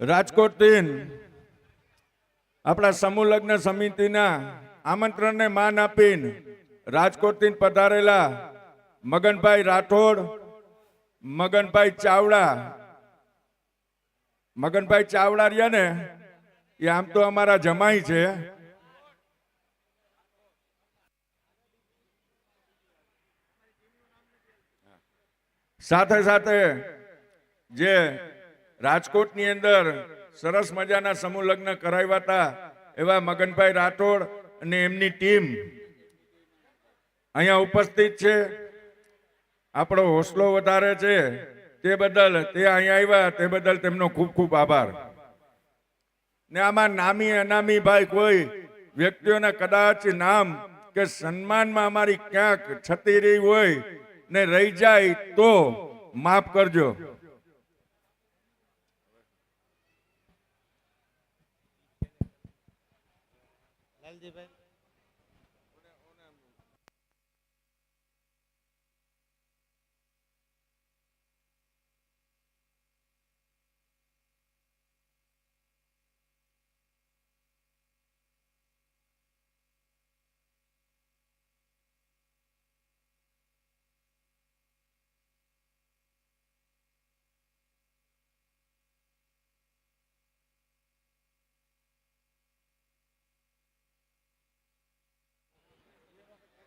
રાજકોટ તીન આપણા સમૂહ લગ્ન સમિતિના આમંત્રણને માન આપીને રાજકોટથી પધારેલા મગનભાઈ રાઠોડ, મગનભાઈ ચાવડા મગનભાઈ ચાવડા રહ્યા ને, એ આમ તો અમારા જમાઈ છે. સાથે સાથે જે રાજકોટની અંદર સરસ મજાના સમૂહ લગ્ન કરાવ્યા હતા એવા મગનભાઈ રાઠોડ અને એમની ટીમ. અહીંયા ઉપસ્થિત છે. આપણો હોસલો વધારે છે. તે બદલ તે અહીંયા આવ્યા, તે બદલ તેમનો ખૂબ ખૂબ આભાર. ને આમાં નામી અનામી ભાઈ કોઈ વ્યક્તિઓના કદાચ નામ કે સન્માનમાં અમારી ક્યાંક છતી રહી હોય ને રહી જાય તો માફ કરજો. લાલજીભાઈ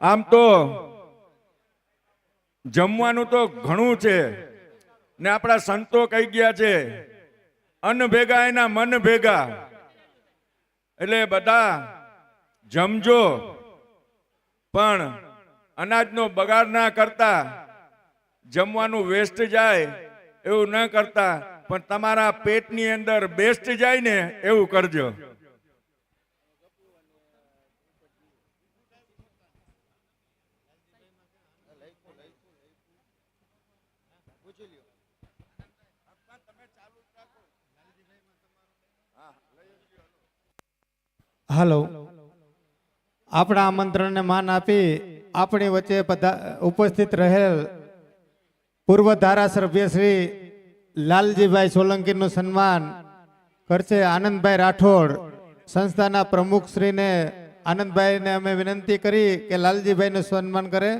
આમ તો જમવાનું તો ઘણું છે ને આપણા સંતો કહી ગયા છે? અન્ન ભેગા, એના મન ભેગા. એટલે બધા જમજો. પણ અનાજનો બગાડ ના કરતા, જમવાનું વેસ્ટ જાય એવું ન કરતા, પણ તમારા પેટની અંદર બેસ્ટ જાય ને એવું કરજો. હાલો. આપણા આમંત્રણને માન આપી આપણી વચ્ચે ઉપસ્થિત રહેલ પૂર્વ ધારાસભ્ય શ્રી લાલજીભાઈ સોલંકીનું સન્માન કરશે આનંદભાઈ રાઠોડ. સંસ્થાના પ્રમુખ શ્રીને આનંદભાઈને અમે વિનંતી કરી કે લાલજીભાઈનું સન્માન કરે.